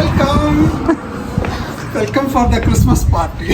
Welcome welcome for the Christmas party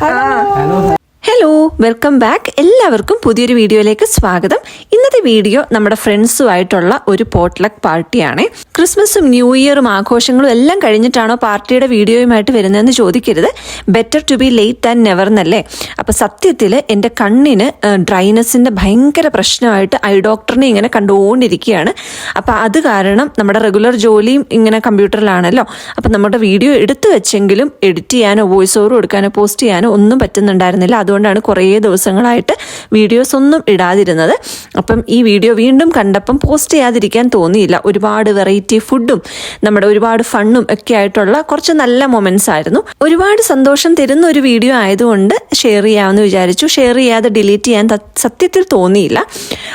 hello welcome back എല്ലാവർക്കും പുതിയൊരു വീഡിയോയിലേക്ക് സ്വാഗതം. ഇന്നത്തെ വീഡിയോ നമ്മുടെ ഫ്രണ്ട്സുമായിട്ടുള്ള ഒരു പോട്ട്ലക്ക് പാർട്ടിയാണ് ക്രിസ്മസും ന്യൂ ഇയറും ആഘോഷങ്ങളും എല്ലാം കഴിഞ്ഞിട്ടാണോ പാർട്ടിയുടെ വീഡിയോയുമായിട്ട് വരുന്നതെന്ന് ചോദിക്കരുത്. Better to be late and never എന്നല്ലേ? അപ്പോൾ സത്യത്തിൽ എന്റെ കണ്ണിന് ഡ്രൈനസിന്റെ ഭയങ്കര പ്രശ്നമായിട്ട് ഐ ഡോക്ടറിനെ ഇങ്ങനെ കണ്ടുകൊണ്ടിരിക്കുകയാണ്. അപ്പോൾ അത് കാരണം നമ്മുടെ റെഗുലർ ജോലിയും ഇങ്ങനെ കമ്പ്യൂട്ടറിലാണല്ലോ അപ്പോൾ നമ്മുടെ വീഡിയോ എടുത്തു വെച്ചെങ്കിലും എഡിറ്റ് ചെയ്യാനോ വോയിസ് ഓവർ കൊടുക്കാനോ പോസ്റ്റ് ചെയ്യാനോ ഒന്നും പറ്റുന്നുണ്ടായിരുന്നില്ല. അതുകൊണ്ടാണ് കുറേ ദിവസങ്ങളായിട്ട് വീഡിയോസ് ഒന്നും ഇടാതിരുന്നത്. അപ്പം ഈ വീഡിയോ വീണ്ടും കണ്ടപ്പം പോസ്റ്റ് ചെയ്യാതിരിക്കാൻ തോന്നിയില്ല. ഒരുപാട് വെറൈറ്റി ഫുഡും നമ്മുടെ ഒരുപാട് ഫണ്ണും ഒക്കെ ആയിട്ടുള്ള കുറച്ച് നല്ല മൊമെന്റ്സ് ആയിരുന്നു. ഒരുപാട് സന്തോഷം തരുന്ന ഒരു വീഡിയോ ആയതുകൊണ്ട് ഷെയർ ചെയ്യാമെന്ന് വിചാരിച്ചു. ഷെയർ ചെയ്യാതെ ഡിലീറ്റ് ചെയ്യാൻ സത്യത്തിൽ തോന്നിയില്ല.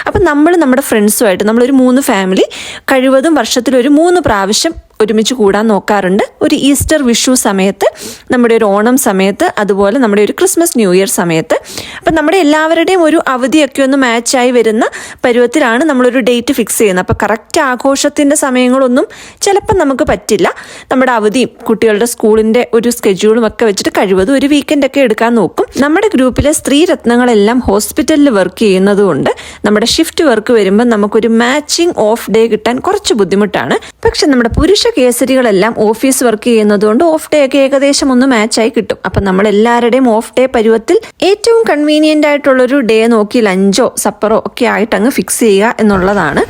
അപ്പം നമ്മൾ നമ്മുടെ ഫ്രണ്ട്സുമായിട്ട് നമ്മളൊരു മൂന്ന് ഫാമിലി കഴിവതും വർഷത്തിൽ ഒരു മൂന്ന് പ്രാവശ്യം ഒരുമിച്ച് കൂടാൻ നോക്കാറുണ്ട്. ഒരു ഈസ്റ്റർ വിഷു സമയത്ത് നമ്മുടെ ഒരു ഓണം സമയത്ത് അതുപോലെ നമ്മുടെ ഒരു ക്രിസ്മസ് ന്യൂ ഇയർ സമയത്ത്. അപ്പം നമ്മുടെ എല്ലാവരുടെയും ഒരു അവധിയൊക്കെ ഒന്ന് മാച്ചായി വരുന്ന പരുവത്തിലാണ് നമ്മളൊരു ഡേറ്റ് ഫിക്സ് ചെയ്യുന്നത്. അപ്പോൾ കറക്റ്റ് ആഘോഷത്തിന്റെ സമയങ്ങളൊന്നും ചിലപ്പം നമുക്ക് പറ്റില്ല. നമ്മുടെ അവധിയും കുട്ടികളുടെ സ്കൂളിന്റെ ഒരു സ്കെഡ്യൂളും ഒക്കെ വെച്ചിട്ട് കഴിവതും ഒരു വീക്കെൻഡൊക്കെ എടുക്കാൻ നോക്കും. നമ്മുടെ ഗ്രൂപ്പിലെ സ്ത്രീ രത്നങ്ങളെല്ലാം ഹോസ്പിറ്റലിൽ വർക്ക് ചെയ്യുന്നതുകൊണ്ട് നമ്മുടെ ഷിഫ്റ്റ് വർക്ക് വരുമ്പോൾ നമുക്കൊരു മാച്ചിങ് ഓഫ് ഡേ കിട്ടാൻ കുറച്ച് ബുദ്ധിമുട്ടാണ്. പക്ഷെ നമ്മുടെ പുരുഷ കേസരികളെല്ലാം ഓഫീസ് വർക്ക് ചെയ്യുന്നതുകൊണ്ട് ഓഫ് ഡേ ഒക്കെ ഏകദേശം ഒന്ന് മാച്ചായി കിട്ടും. അപ്പം നമ്മൾ എല്ലാവരുടെയും ഓഫ് ഡേ പരുവത്തിൽ ഏറ്റവും കൺവീനിയന്റ് ആയിട്ടുള്ള ഒരു ഡേ നോക്കി ലഞ്ചോ സപ്പറോ ഒക്കെ ആയിട്ട് അങ്ങ് ഫിക്സ് ചെയ്യുക എന്നുള്ളതാണ്.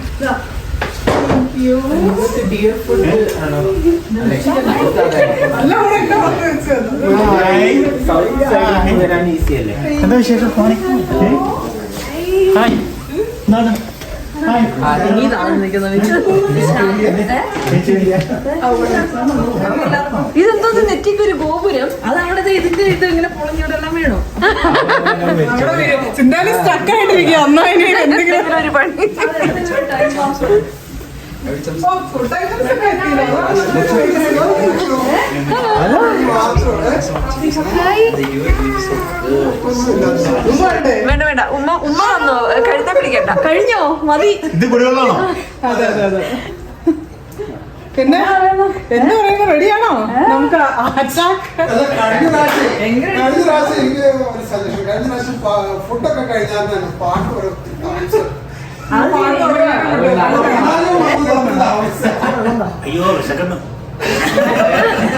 എന്താ വിശേഷം ഫോണി ഹായ് ഇതെന്തോന്ന് നെറ്റിക്ക് ഒരു ഗോപുരം? അതവിടെ ഇതിന്റെ ഇത് ഇങ്ങനെ പൊളിഞ്ഞോടെല്ലാം വീണോ? ചിന്താലി സ്റ്റക്ക് ആയിട്ടിരിക്കുക. അന്നാ ഇനി എന്തെങ്കിലും ഒരു പണി. വേണ്ട വേണ്ട. ഉമ്മ ഉമ്മ വന്നോ. കഴുത്തെ പിടിക്കണ്ട. കഴിഞ്ഞോ? മതി. ഇത് കുടിവെള്ളമാണോ അതെ അതെ അതെ. പിന്നെ? എന്താ പറയുന്നത് റെഡിയാണോ? നമുക്ക് ഫുഡൊക്കെ കഴിഞ്ഞാൽ പാട്ട് അയ്യോ വിശക്കുന്നു.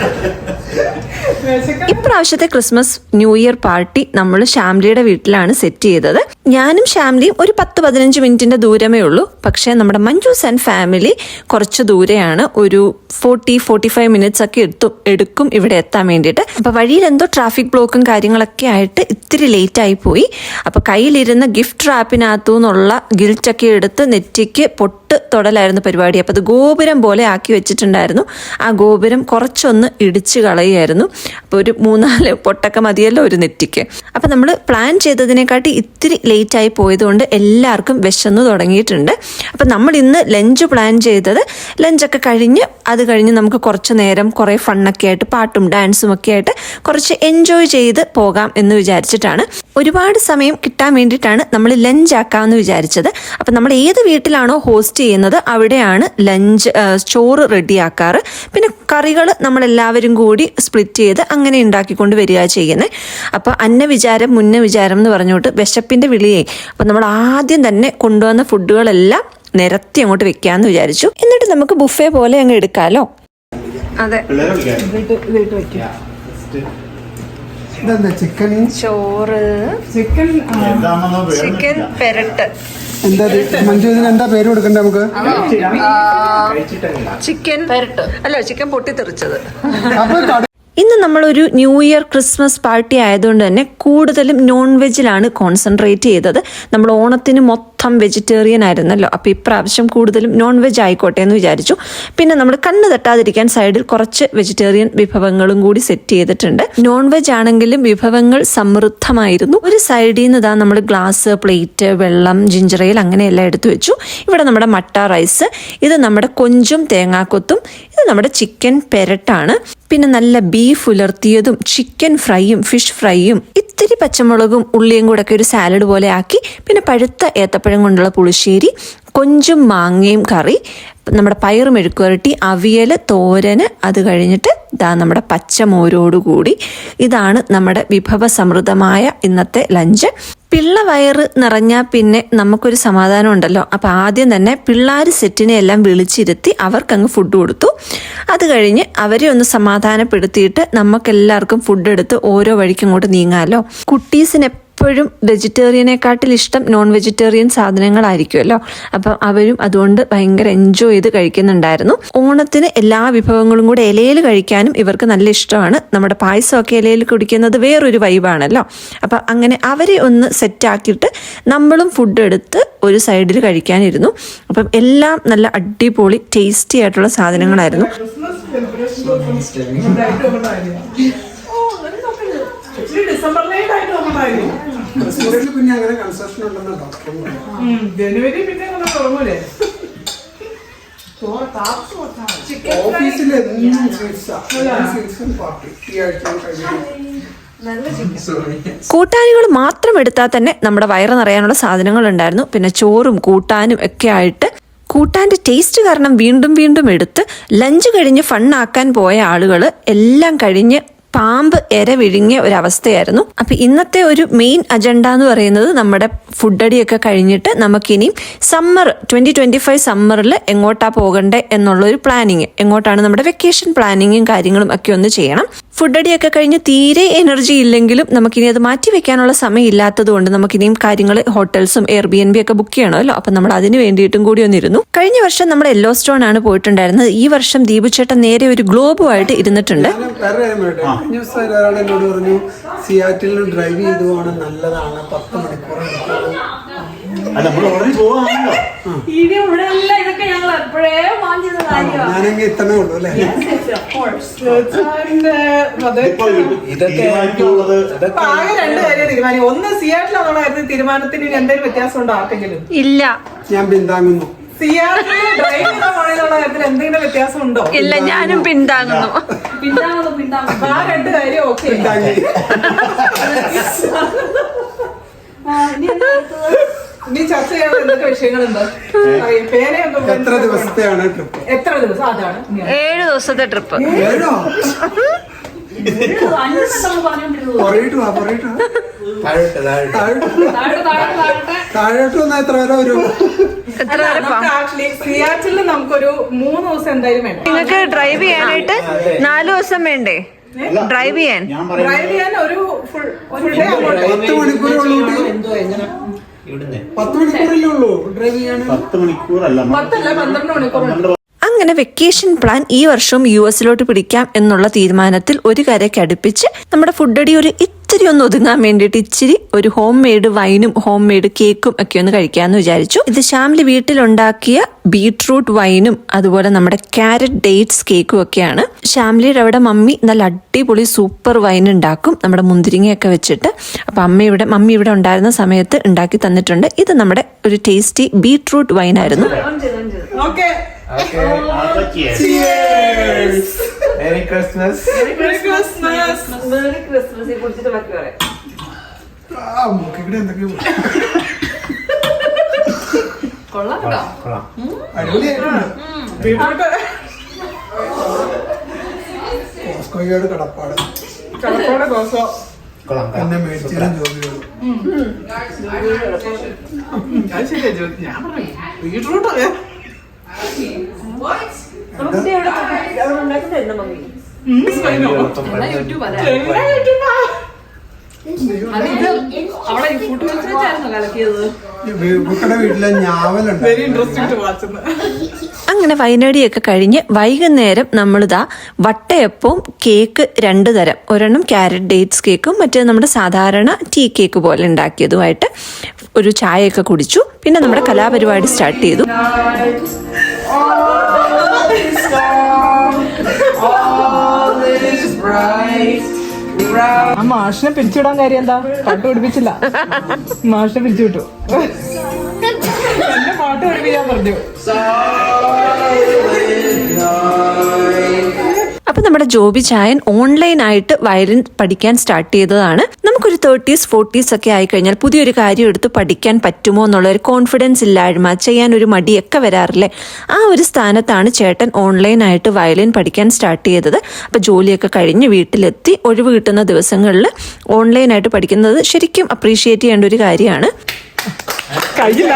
ഇപ്രാവശ്യത്തെ ക്രിസ്മസ് ന്യൂ ഇയർ പാർട്ടി നമ്മൾ ഷാംലിയുടെ വീട്ടിലാണ് സെറ്റ് ചെയ്തത്. ഞാനും ഷാംലിയും ഒരു പത്ത് പതിനഞ്ച് മിനിറ്റിന്റെ ദൂരമേ ഉള്ളൂ. പക്ഷേ നമ്മുടെ മഞ്ജൂസ് ആൻഡ് ഫാമിലി കുറച്ച് ദൂരെയാണ്. ഒരു ഫോർട്ടി ഫോർട്ടി ഫൈവ് മിനിറ്റ്സ് ഒക്കെ എത്തും എടുക്കും ഇവിടെ എത്താൻ വേണ്ടിയിട്ട്. അപ്പോൾ വഴിയിൽ എന്തോ ട്രാഫിക് ബ്ലോക്കും കാര്യങ്ങളൊക്കെ ആയിട്ട് ഇത്തിരി ലേറ്റ് ആയി പോയി. അപ്പോൾ കയ്യിലിരുന്ന ഗിഫ്റ്റ് റാപ്പിനകത്തു നിന്നുള്ള ഗിൽറ്റ് ഒക്കെ എടുത്ത് നെറ്റിക്ക് പൊട്ട് തൊടലായിരുന്നു പരിപാടി. അപ്പോൾ അത് ഗോപുരം പോലെ ആക്കി വെച്ചിട്ടുണ്ടായിരുന്നു. ആ ഗോപുരം കുറച്ചൊന്ന് ഇടിച്ച് കളയായിരുന്നു അപ്പോൾ ഒരു മൂന്നാൽ പൊട്ടൊക്കെ മതിയല്ലോ ഒരു നെറ്റിക്ക്. അപ്പോൾ നമ്മൾ പ്ലാൻ ചെയ്തതിനെക്കാട്ടി ഇത്തിരി ലേറ്റായി പോയതുകൊണ്ട് എല്ലാവർക്കും വിശന്നു തുടങ്ങിയിട്ടുണ്ട്. അപ്പോൾ നമ്മൾ ഇന്ന് ലഞ്ച് പ്ലാൻ ചെയ്തത് ലഞ്ചൊക്കെ കഴിഞ്ഞ് അത് കഴിഞ്ഞ് നമുക്ക് കുറച്ച് നേരം കുറേ ഫണ്ണൊക്കെ ആയിട്ട് പാട്ടും ഡാൻസും ഒക്കെ ആയിട്ട് കുറച്ച് എൻജോയ് ചെയ്ത് പോകാം എന്ന് വിചാരിച്ചിട്ടാണ്. ഒരുപാട് സമയം കിട്ടാൻ വേണ്ടിയിട്ടാണ് നമ്മൾ ലഞ്ച് ആക്കാമെന്ന് വിചാരിച്ചത്. അപ്പം നമ്മൾ ഏത് വീട്ടിലാണോ ഹോസ്റ്റ് ചെയ്യുന്നത് അവിടെയാണ് ലഞ്ച് ചോറ് റെഡിയാക്കാറ്. പിന്നെ കറികൾ നമ്മളെല്ലാവരും കൂടി സ്പ്ലിറ്റ് ചെയ്ത് അങ്ങനെ ഉണ്ടാക്കിക്കൊണ്ട് വരിക ചെയ്യുന്നത് അപ്പോൾ അന്ന വിചാരം മുന്ന വിചാരം എന്ന് പറഞ്ഞുകൊണ്ട് വിശപ്പിന്റെ വിളിയെ അപ്പോൾ നമ്മൾ ആദ്യം തന്നെ കൊണ്ടുവന്ന ഫുഡുകളെല്ലാം നിരത്തി അങ്ങോട്ട് വെക്കാമെന്ന് വിചാരിച്ചു. എന്നിട്ട് നമുക്ക് ബുഫേ പോലെ അങ്ങ് എടുക്കാമല്ലോ അതെ. ചോറ്. ചിക്കൻ ചിക്കൻ പെരട്ട്. എന്താ മഞ്ജു ഇതിന് എന്താ പേര് കൊടുക്കണ്ടേ നമുക്ക്? ചിക്കൻ അല്ല ചിക്കൻ പൊട്ടിത്തെറിച്ചത്. ഇന്ന് നമ്മളൊരു ന്യൂ ഇയർ ക്രിസ്മസ് പാർട്ടി ആയതുകൊണ്ട് തന്നെ കൂടുതലും നോൺ വെജിലാണ് കോൺസെൻട്രേറ്റ് ചെയ്തത്. നമ്മൾ ഓണത്തിന് മൊത്തം മൊത്തം വെജിറ്റേറിയൻ ആയിരുന്നല്ലോ. അപ്പോൾ ഇപ്രാവശ്യം കൂടുതലും നോൺ വെജ് ആയിക്കോട്ടെ എന്ന് വിചാരിച്ചു. പിന്നെ നമ്മൾ കണ്ണ് തട്ടാതിരിക്കാൻ സൈഡിൽ കുറച്ച് വെജിറ്റേറിയൻ വിഭവങ്ങളും കൂടി സെറ്റ് ചെയ്തിട്ടുണ്ട്. നോൺ വെജ് ആണെങ്കിലും വിഭവങ്ങൾ സമൃദ്ധമായിരുന്നു. ഒരു സൈഡിൽ നിന്ന് ഇതാ നമ്മൾ ഗ്ലാസ് പ്ലേറ്റ് വെള്ളം ജിഞ്ചറയിൽ അങ്ങനെയെല്ലാം എടുത്തു വെച്ചു. ഇവിടെ നമ്മുടെ മട്ട റൈസ് ഇത് നമ്മുടെ കൊഞ്ചും തേങ്ങാക്കൊത്തും ഇത് നമ്മുടെ ചിക്കൻ പെരട്ടാണ്. പിന്നെ നല്ല ബീഫ് ഉലർത്തിയതും ചിക്കൻ ഫ്രൈയും ഫിഷ് ഫ്രൈയും ഇത്തിരി പച്ചമുളകും ഉള്ളിയും കൂടെ ഒക്കെ ഒരു സാലഡ് പോലെ ആക്കി പിന്നെ പഴുത്ത ഏത്തപ്പഴം കൊണ്ടുള്ള പുളിശ്ശേരി കൊഞ്ചും മാങ്ങയും കറി നമ്മുടെ പയർ മെഴുക്കുവരട്ടി അവിയൽ തോരന് അത് കഴിഞ്ഞിട്ട് ഇതാ നമ്മുടെ പച്ചമോരോടുകൂടി. ഇതാണ് നമ്മുടെ വിഭവ സമൃദ്ധമായ ഇന്നത്തെ ലഞ്ച്. പിള്ള വയറ് നിറഞ്ഞാൽ പിന്നെ നമുക്കൊരു സമാധാനം ഉണ്ടല്ലോ അപ്പോൾ ആദ്യം തന്നെ പിള്ളേർ സെറ്റിനെ എല്ലാം വിളിച്ചിരുത്തി അവർക്കങ്ങ് ഫുഡ് കൊടുത്തു. അത് കഴിഞ്ഞ് അവരെ ഒന്ന് സമാധാനപ്പെടുത്തിയിട്ട് നമുക്കെല്ലാവർക്കും ഫുഡ് എടുത്ത് ഓരോ വഴിക്കും ഇങ്ങോട്ട് നീങ്ങാമല്ലോ കുട്ടീസിന് എപ്പോഴും വെജിറ്റേറിയനെക്കാട്ടിൽ ഇഷ്ടം നോൺ വെജിറ്റേറിയൻ സാധനങ്ങളായിരിക്കുമല്ലോ. അപ്പം അവരും അതുകൊണ്ട് ഭയങ്കര എൻജോയ് ചെയ്ത് കഴിക്കുന്നുണ്ടായിരുന്നു. ഓണത്തിന് എല്ലാ വിഭവങ്ങളും കൂടെ ഇലയിൽ കഴിക്കാനും ഇവർക്ക് നല്ല ഇഷ്ടമാണ്. നമ്മുടെ പായസമൊക്കെ ഇലയിൽ കുടിക്കുന്നത് വേറൊരു വൈബാണല്ലോ അപ്പം അങ്ങനെ അവരെ ഒന്ന് സെറ്റാക്കിയിട്ട് നമ്മളും ഫുഡ് എടുത്ത് ഒരു സൈഡിൽ കഴിക്കാനിരുന്നു. അപ്പം എല്ലാം നല്ല അടിപൊളി ടേസ്റ്റി ആയിട്ടുള്ള സാധനങ്ങളായിരുന്നു. ഡിസംബറിലേക്കായിട്ട് നോക്കണ്ടായിരുന്നു പിന്നെ അങ്ങനെ കൺസെഷൻ ഉണ്ടെന്ന് ഡോക്ടർ ജനുവരി പിന്നെ അങ്ങനെ തുടങ്ങൂലേ ഓഫീസിൽ എന്നും പാർട്ടി ഈ ആഴ്ച കഴിഞ്ഞു കൂട്ടാനുകൾ മാത്രം എടുത്താൽ തന്നെ നമ്മുടെ വയറ് നിറയാനുള്ള സാധനങ്ങൾ ഉണ്ടായിരുന്നു. പിന്നെ ചോറും കൂട്ടാനും ഒക്കെ ആയിട്ട് കൂട്ടാന്റെ ടേസ്റ്റ് കാരണം വീണ്ടും വീണ്ടും എടുത്ത് ലഞ്ച് കഴിഞ്ഞ് ഫണ്ണാക്കാൻ പോയ ആളുകൾ എല്ലാം കഴിഞ്ഞ് പാമ്പ് എര വിഴുങ്ങിയ ഒരവസ്ഥയായിരുന്നു. അപ്പൊ ഇന്നത്തെ ഒരു മെയിൻ അജണ്ട എന്ന് പറയുന്നത് നമ്മുടെ ഫുഡടിയൊക്കെ കഴിഞ്ഞിട്ട് നമുക്കിനി സമ്മർ ട്വന്റി ട്വന്റി ഫൈവ് സമ്മറിൽ എങ്ങോട്ടാ പോകണ്ടേ എന്നുള്ളൊരു പ്ലാനിങ് എങ്ങോട്ടാണ് നമ്മുടെ വെക്കേഷൻ പ്ലാനിങ്ങും കാര്യങ്ങളും ഒക്കെ ഒന്ന് ചെയ്യണം. ഫുഡടിയൊക്കെ കഴിഞ്ഞ് തീരെ എനർജി ഇല്ലെങ്കിലും നമുക്കിനി അത് മാറ്റി വെക്കാനുള്ള സമയം ഇല്ലാത്തത് കൊണ്ട് നമുക്കിനിയും കാര്യങ്ങൾ ഹോട്ടൽസും എയർ ബി എൻ ബി ഒക്കെ ബുക്ക് ചെയ്യണമല്ലോ. അപ്പം നമ്മൾ അതിന് വേണ്ടിയിട്ടും കൂടി ഒന്നിരുന്നു. കഴിഞ്ഞ വർഷം നമ്മൾ യെല്ലോ സ്റ്റോൺ ആണ് പോയിട്ടുണ്ടായിരുന്നത്. ഈ വർഷം ദീപുചേട്ടൻ നേരെ ഒരു ഗ്ലോബുമായിട്ട് ഇരുന്നിട്ടുണ്ട്. കഴിഞ്ഞ ദിവസം ഒരാൾ എന്നോട് പറഞ്ഞു സിയാറ്റിൽ ഡ്രൈവ് ചെയ്തു പോകണം നല്ലതാണ്. പത്ത് മണിക്കൂർ ഞാനെങ്കിൽ ഇത്തമേ ഉള്ളൂ അല്ലേ? ഒന്ന് സിയാറ്റിലാണോ തീരുമാനത്തിന് എന്തെങ്കിലും വ്യത്യാസം ഉണ്ടോ ആർക്കെങ്കിലും? ഇല്ല. ഞാൻ പിന്താങ്ങുന്നു. ഇല്ല ഞാനും പിന്താങ്ങുന്നു. പിന്താങ്ങുന്നു പിന്താങ്ങുന്നു. ആ രണ്ട് കാര്യം ഓക്കെ നീ ചർച്ച ചെയ്യാൻ എന്തൊക്കെ വിഷയങ്ങളുണ്ട്? എത്ര ദിവസത്തെയാണ് ട്രിപ്പ്? എത്ര ദിവസം? അതാണ്. ഏഴ് ദിവസത്തെ ട്രിപ്പ് താഴോട്ട് വന്നാ എത്ര വരെ വരും? ആക്ച്വലി സിയാറ്റിൽ നമുക്കൊരു മൂന്ന് ദിവസം എന്തായാലും വേണം. നിങ്ങൾക്ക് ഡ്രൈവ് ചെയ്യാനായിട്ട് നാല് ദിവസം വേണ്ടേ? ഡ്രൈവ് ചെയ്യാൻ. ഡ്രൈവ് ചെയ്യാൻ ഒരു ഫുൾ ഫുൾ ഡേ പത്ത് മണിക്കൂറുള്ളൂ പത്ത് മണിക്കൂറല്ലേ ഉള്ളൂ ഡ്രൈവ് ചെയ്യാൻ? പത്ത് മണിക്കൂറല്ല പത്തല്ല പന്ത്രണ്ട് മണിക്കൂർ അങ്ങനെ വെക്കേഷൻ പ്ലാൻ ഈ വർഷവും യു എസിലോട്ട് പിടിക്കാം എന്നുള്ള തീരുമാനത്തിൽ ഒരു കരയ്ക്ക് അടുപ്പിച്ച് നമ്മുടെ ഫുഡടി ഒരു ഇത്തിരി ഒന്ന് ഒതുങ്ങാൻ വേണ്ടിയിട്ട് ഇച്ചിരി ഒരു ഹോം മെയ്ഡ് വൈനും ഹോം മെയ്ഡ് കേക്കും ഒക്കെ ഒന്ന് കഴിക്കാമെന്ന് വിചാരിച്ചു. ഇത് ശ്യാമിലി വീട്ടിലുണ്ടാക്കിയ ബീട്രൂട്ട് വൈനും അതുപോലെ നമ്മുടെ ക്യാരറ്റ് ഡേറ്റ്സ് കേക്കും ഒക്കെയാണ്. ശ്യാമിലിയുടെ അവിടെ മമ്മി നല്ല അടിപൊളി സൂപ്പർ വൈൻ ഉണ്ടാക്കും നമ്മുടെ മുന്തിരിങ്ങയൊക്കെ വെച്ചിട്ട്. അപ്പം അമ്മ ഇവിടെ മമ്മി ഇവിടെ ഉണ്ടായിരുന്ന സമയത്ത് ഉണ്ടാക്കി തന്നിട്ടുണ്ട്. ഇത് നമ്മുടെ ഒരു tasty beetroot വൈനായിരുന്നു okay Merry Christmas. Christmas merry ക്രിസ്മസിനെ ബാക്കി പറയാം കൊള്ളാം കൊള്ളാം. കോസ്കോയോട് കടപ്പാട്. കടപ്പോടെ ദോശ കൊള്ളാം. എന്നെ മേടിച്ചാലും ജോലിയോട് ബീട്രൂട്ട് ഉണ്ടാക്കി എന്നാ യൂട്യൂബ്? അങ്ങനെ വൈനടിയൊക്കെ കഴിഞ്ഞ് വൈകുന്നേരം നമ്മളിതാ വട്ടയപ്പവും കേക്ക് രണ്ടു തരം. ഒരെണ്ണം ക്യാരറ്റ് ഡേറ്റ്സ് കേക്കും മറ്റേ നമ്മുടെ സാധാരണ ടീ കേക്ക് പോലെ ഉണ്ടാക്കിയതുമായിട്ട് ഒരു ചായയൊക്കെ കുടിച്ചു. പിന്നെ നമ്മുടെ കലാപരിപാടി സ്റ്റാർട്ട് ചെയ്തു. ആ മാഷിനെ പിരിച്ചുവിടാൻ കാര്യം എന്താ? പാട്ട് പഠിപ്പിച്ചില്ല. മാഷിനെ പിരിച്ചുവിട്ടു എന്നെ പാട്ട് പഠിപ്പിക്കാൻ പറഞ്ഞു. അപ്പൊ നമ്മുടെ ജോബി ചായൻ ഓൺലൈനായിട്ട് വയലിൻ പഠിക്കാൻ സ്റ്റാർട്ട് ചെയ്തതാണ്. നമുക്കൊരു തേർട്ടീസ് ഫോർട്ടീസ് ഒക്കെ ആയി കഴിഞ്ഞാൽ പുതിയൊരു കാര്യം എടുത്ത് പഠിക്കാൻ പറ്റുമോ എന്നുള്ള ഒരു കോൺഫിഡൻസ് ഇല്ലായ്മ ചെയ്യാൻ ഒരു മടിയൊക്കെ വരാറില്ലേ? ആ ഒരു സ്ഥാനത്താണ് ചേട്ടൻ ഓൺലൈനായിട്ട് വയലിൻ പഠിക്കാൻ സ്റ്റാർട്ട് ചെയ്തത്. അപ്പൊ ജോലിയൊക്കെ കഴിഞ്ഞ് വീട്ടിലെത്തി. ഒഴിവ് കിട്ടുന്ന ദിവസങ്ങളിൽ ഓൺലൈനായിട്ട് പഠിക്കുന്നത് ശരിക്കും അപ്രീഷിയേറ്റ് ചെയ്യേണ്ട ഒരു കാര്യമാണ്. കഴിയില്ല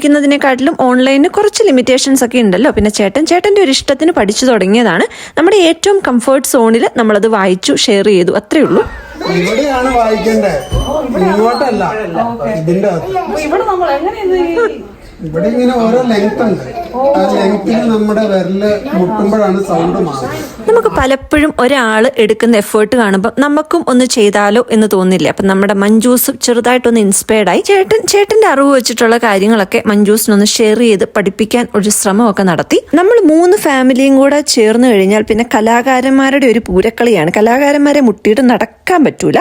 പഠിക്കുന്നതിനെക്കാട്ടിലും ഓൺലൈനിന് കുറച്ച് ലിമിറ്റേഷൻസ് ഒക്കെ ഉണ്ടല്ലോ. പിന്നെ ചേട്ടൻ ചേട്ടന്റെ ഒരു ഇഷ്ടത്തിന് പഠിച്ചു തുടങ്ങിയതാണ്. നമ്മുടെ ഏറ്റവും കംഫേർട്ട് സോണിൽ നമ്മളത് വായിച്ചു ഷെയർ ചെയ്തു. അത്രേ ഉള്ളൂ. ഇവിടെയാണ് വായിക്കേണ്ടത്. ഇങ്ങോട്ടല്ല. ഇതിന്റെ അകത്ത് ഇവിടെ നമ്മൾ എങ്ങനെ ഈ ഇവിടെ ഇങ്ങനെ ഓരോ ലെങ്ത് ഉണ്ട്. സൗണ്ട് നമുക്ക് പലപ്പോഴും ഒരാൾ എടുക്കുന്ന എഫേർട്ട് കാണുമ്പോൾ നമുക്കും ഒന്ന് ചെയ്താലോ എന്ന് തോന്നില്ല? അപ്പം നമ്മുടെ മഞ്ജൂസ് ചെറുതായിട്ടൊന്ന് ഇൻസ്പയർഡ് ആയി. ചേട്ടൻ ചേട്ടന്റെ അറിവ് വെച്ചിട്ടുള്ള കാര്യങ്ങളൊക്കെ മഞ്ജൂസിനൊന്ന് ഷെയർ ചെയ്ത് പഠിപ്പിക്കാൻ ഒരു ശ്രമമൊക്കെ നടത്തി. നമ്മൾ മൂന്ന് ഫാമിലിയും കൂടെ ചേർന്ന് കഴിഞ്ഞാൽ പിന്നെ കലാകാരന്മാരുടെ ഒരു പൂരക്കളിയാണ്. കലാകാരന്മാരെ മുട്ടിയിട്ട് നടക്കാൻ പറ്റൂല.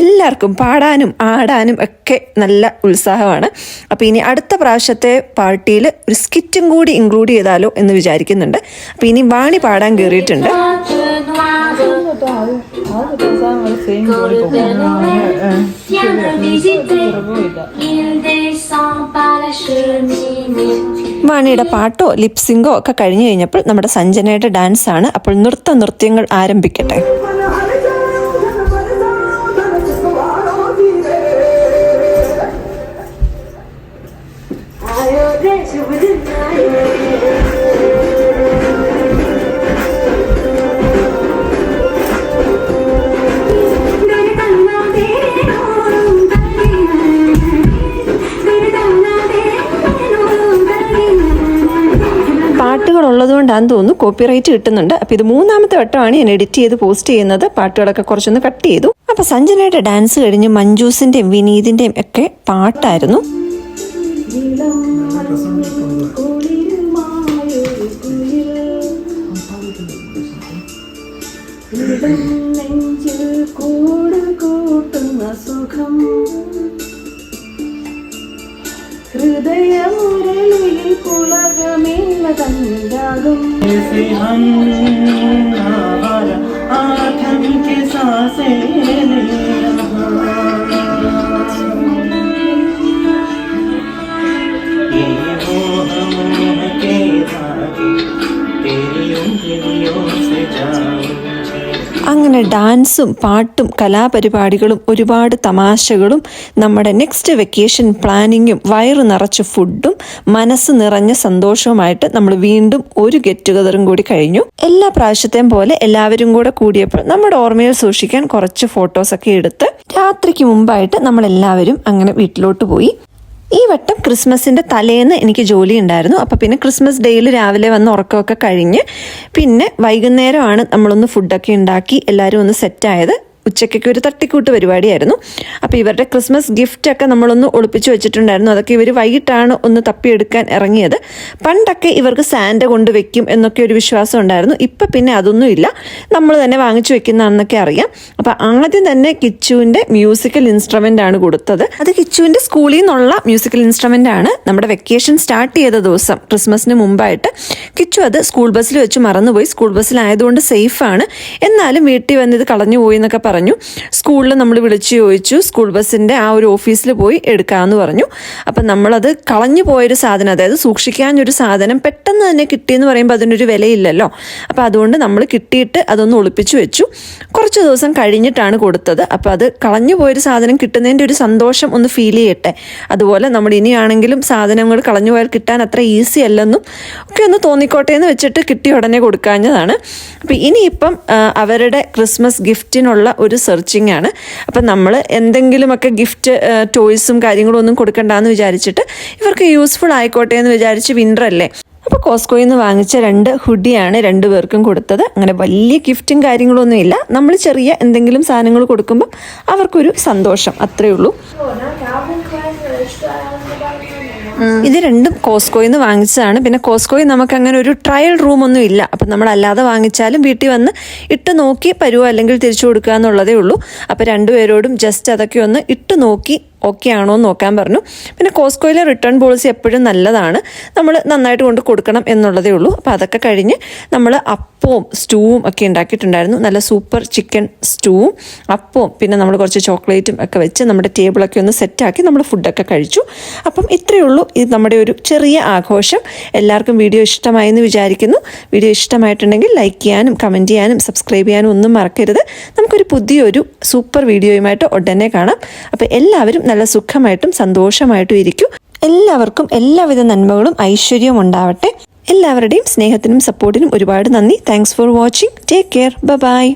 എല്ലാവർക്കും പാടാനും ആടാനും ഒക്കെ നല്ല ഉത്സാഹമാണ്. അപ്പം ഇനി അടുത്ത പ്രാവശ്യത്തെ പാർട്ടിയിൽ ഒരു സ്കിറ്റും കൂടി ഇൻക്ലൂഡ് ചെയ്താലോ എന്ന് വിചാരിക്കുന്നുണ്ട്. അപ്പം ഇനി വാണി പാടാൻ കയറിയിട്ടുണ്ട്. വാണിയുടെ പാട്ടോ ലിപ്സിംഗോ ഒക്കെ കഴിഞ്ഞു കഴിഞ്ഞപ്പോൾ നമ്മുടെ സഞ്ജനയുടെ ഡാൻസ് ആണ്. അപ്പോൾ നൃത്ത നൃത്യങ്ങൾ ആരംഭിക്കട്ടെ. പാട്ടുകൾ തോന്നുന്നു കോപ്പിറൈറ്റ് കിട്ടുന്നുണ്ട്. അപ്പൊ ഇത് മൂന്നാമത്തെ വട്ടമാണ് ഞാൻ എഡിറ്റ് ചെയ്ത് പോസ്റ്റ് ചെയ്യുന്നത്. പാട്ടുകളൊക്കെ കുറച്ചൊന്ന് കട്ട് ചെയ്തു. അപ്പൊ സഞ്ജനയുടെ ഡാൻസ് കഴിഞ്ഞ് മഞ്ജൂസിന്റെയും വിനീതിന്റെയും ഒക്കെ പാട്ടായിരുന്നു. ഹൃദയം உலகமேல தந்தாகும் ஆதம் கே சாசே ഡാൻസും പാട്ടും കലാപരിപാടികളും ഒരുപാട് തമാശകളും നമ്മുടെ നെക്സ്റ്റ് വെക്കേഷൻ പ്ലാനിങ്ങും വയറ് നിറച്ച ഫുഡും മനസ്സ് നിറഞ്ഞ സന്തോഷവുമായിട്ട് നമ്മൾ വീണ്ടും ഒരു ഗെറ്റ് ടുഗതറും കൂടി കഴിഞ്ഞു. എല്ലാ പ്രാവശ്യത്തെയും പോലെ എല്ലാവരും കൂടെ കൂടിയപ്പോൾ നമ്മുടെ ഓർമ്മയിൽ സൂക്ഷിക്കാൻ കുറച്ച് ഫോട്ടോസൊക്കെ എടുത്ത് രാത്രിക്ക് മുമ്പായിട്ട് നമ്മൾ എല്ലാവരും അങ്ങനെ വീട്ടിലോട്ട് പോയി. ഈ വട്ടം ക്രിസ്മസിന്റെ തലേന്ന് എനിക്ക് ജോലി ഉണ്ടായിരുന്നു അപ്പോൾ പിന്നെ ക്രിസ്മസ് ഡേയിൽ രാവിലെ വന്ന് ഉറക്കമൊക്കെ കഴിഞ്ഞ് പിന്നെ വൈകുന്നേരമാണ് നമ്മളൊന്ന് ഫുഡൊക്കെ ഉണ്ടാക്കി എല്ലാവരും ഒന്ന് സെറ്റായത് ഉച്ചയ്ക്കൊക്കെ ഒരു തട്ടിക്കൂട്ട് പരിപാടിയായിരുന്നു. അപ്പോൾ ഇവരുടെ ക്രിസ്മസ് ഗിഫ്റ്റൊക്കെ നമ്മളൊന്ന് ഒളിപ്പിച്ച് വെച്ചിട്ടുണ്ടായിരുന്നു. അതൊക്കെ ഇവർ വൈകിട്ടാണ് ഒന്ന് തപ്പിയെടുക്കാൻ ഇറങ്ങിയത്. പണ്ടൊക്കെ ഇവർക്ക് സാൻഡ കൊണ്ട് വെക്കും എന്നൊക്കെ ഒരു വിശ്വാസം ഉണ്ടായിരുന്നു. ഇപ്പം പിന്നെ അതൊന്നുമില്ല നമ്മൾ തന്നെ വാങ്ങിച്ചു വെക്കുന്നതാണെന്നൊക്കെ അറിയാം. അപ്പോൾ ആദ്യം തന്നെ കിച്ചുവിന്റെ മ്യൂസിക്കൽ ഇൻസ്ട്രുമെന്റ് ആണ് കൊടുത്തത്. അത് കിച്ചുവിന്റെ സ്കൂളിൽ നിന്നുള്ള മ്യൂസിക്കൽ ഇൻസ്ട്രുമെന്റ് ആണ് നമ്മുടെ വെക്കേഷൻ സ്റ്റാർട്ട് ചെയ്ത ദിവസം ക്രിസ്മസിന് മുമ്പായിട്ട്. കിച്ചു അത് സ്കൂൾ ബസ്സിൽ വെച്ച് മറന്നുപോയി. സ്കൂൾ ബസ്സിലായതുകൊണ്ട് സേഫാണ് എന്നാലും വീട്ടിൽ വന്ന് ഇത് കളഞ്ഞു പോയി എന്നൊക്കെ പറഞ്ഞു. സ്കൂളിൽ നമ്മൾ വിളിച്ചു ചോദിച്ചു സ്കൂൾ ബസ്സിന്റെ ആ ഒരു ഓഫീസിൽ പോയി എടുക്കാമെന്ന് പറഞ്ഞു. അപ്പം നമ്മളത് കളഞ്ഞു പോയൊരു സാധനം അതായത് സൂക്ഷിക്കാനൊരു സാധനം പെട്ടെന്ന് തന്നെ കിട്ടിയെന്ന് പറയുമ്പോൾ അതിനൊരു വിലയില്ലല്ലോ. അപ്പോൾ അതുകൊണ്ട് നമ്മൾ കിട്ടിയിട്ട് അതൊന്ന് ഒളിപ്പിച്ചു വെച്ചു. കുറച്ച് ദിവസം കഴിഞ്ഞിട്ടാണ് കൊടുത്തത്. അപ്പോൾ അത് കളഞ്ഞു പോയൊരു സാധനം കിട്ടുന്നതിന്റെ ഒരു സന്തോഷം ഒന്ന് ഫീൽ ചെയ്യട്ടെ. അതുപോലെ നമ്മൾ ഇനിയാണെങ്കിലും സാധനങ്ങൾ കളഞ്ഞു പോയാൽ കിട്ടാൻ അത്ര ഈസി അല്ലെന്നും ഒക്കെ ഒന്ന് തോന്നിക്കോട്ടെ എന്ന് വെച്ചിട്ട് കിട്ടിയ ഉടനെ കൊടുക്കാഞ്ഞതാണ്. അപ്പോൾ ഇനിയിപ്പം അവരുടെ ക്രിസ്മസ് ഗിഫ്റ്റിനുള്ള ഒരു സെർച്ചിങ് ആണ്. അപ്പം നമ്മൾ എന്തെങ്കിലുമൊക്കെ ഗിഫ്റ്റ് ടോയ്സും കാര്യങ്ങളും ഒന്നും കൊടുക്കണ്ടെന്ന് വിചാരിച്ചിട്ട് ഇവർക്ക് യൂസ്ഫുൾ ആയിക്കോട്ടെ എന്ന് വിചാരിച്ച് വിന്റർ അല്ലേ? അപ്പോൾ കോസ്കോയിൽ നിന്ന് വാങ്ങിച്ച രണ്ട് ഹുഡിയാണ് രണ്ടു പേർക്കും കൊടുത്തത്. അങ്ങനെ വലിയ ഗിഫ്റ്റും കാര്യങ്ങളൊന്നും ഇല്ല. നമ്മൾ ചെറിയ എന്തെങ്കിലും സാധനങ്ങൾ കൊടുക്കുമ്പോൾ അവർക്കൊരു സന്തോഷം. അത്രയേ ഉള്ളൂ. ഇത് രണ്ടും കോസ്കോയിൽ നിന്ന് വാങ്ങിച്ചതാണ്. പിന്നെ കോസ്കോയിൽ നമുക്ക് അങ്ങനെ ഒരു ട്രയൽ റൂം ഒന്നും ഇല്ല. അപ്പം നമ്മൾ അല്ലാതെ വാങ്ങിച്ചാലും വീട്ടിൽ വന്ന് ഇട്ട് നോക്കി പരുവോ അല്ലെങ്കിൽ തിരിച്ചു കൊടുക്കുക എന്നുള്ളതേ ഉള്ളൂ. അപ്പോൾ രണ്ടുപേരോടും ജസ്റ്റ് അതൊക്കെ ഒന്ന് ഇട്ട് നോക്കി ഓക്കെ ആണോ എന്ന് നോക്കാൻ പറഞ്ഞു. പിന്നെ കോസ്കോയിലെ റിട്ടേൺ പോളിസി എപ്പോഴും നല്ലതാണ്. നമ്മൾ നന്നായിട്ട് കൊണ്ട് കൊടുക്കണം എന്നുള്ളതേ ഉള്ളൂ. അപ്പോൾ അതൊക്കെ കഴിഞ്ഞ് നമ്മൾ അപ്പവും സ്റ്റൂവും ഒക്കെ ഉണ്ടാക്കിയിട്ടുണ്ടായിരുന്നു. നല്ല സൂപ്പർ ചിക്കൻ സ്റ്റൂവും അപ്പവും പിന്നെ നമ്മൾ കുറച്ച് ചോക്ലേറ്റും ഒക്കെ വെച്ച് നമ്മുടെ ടേബിളൊക്കെ ഒന്ന് സെറ്റാക്കി നമ്മൾ ഫുഡൊക്കെ കഴിച്ചു. അപ്പം ഇത്രയേ ഉള്ളൂ. ഇത് നമ്മുടെ ഒരു ചെറിയ ആഘോഷം. എല്ലാവർക്കും വീഡിയോ ഇഷ്ടമായി എന്ന് വിചാരിക്കുന്നു. വീഡിയോ ഇഷ്ടമായിട്ടുണ്ടെങ്കിൽ ലൈക്ക് ചെയ്യാനും കമന്റ് ചെയ്യാനും സബ്സ്ക്രൈബ് ചെയ്യാനും ഒന്നും മറക്കരുത്. നമുക്കൊരു പുതിയൊരു സൂപ്പർ വീഡിയോയുമായിട്ട് ഉടനെ കാണാം. അപ്പോൾ എല്ലാവരും നല്ല സുഖമായിട്ടും സന്തോഷമായിട്ടും ഇരിക്കൂ. എല്ലാവർക്കും എല്ലാവിധ നന്മകളും ഐശ്വര്യവും ഉണ്ടാവട്ടെ. എല്ലാവരുടെയും സ്നേഹത്തിനും സപ്പോർട്ടിനും ഒരുപാട് നന്ദി. Thanks for watching take care bye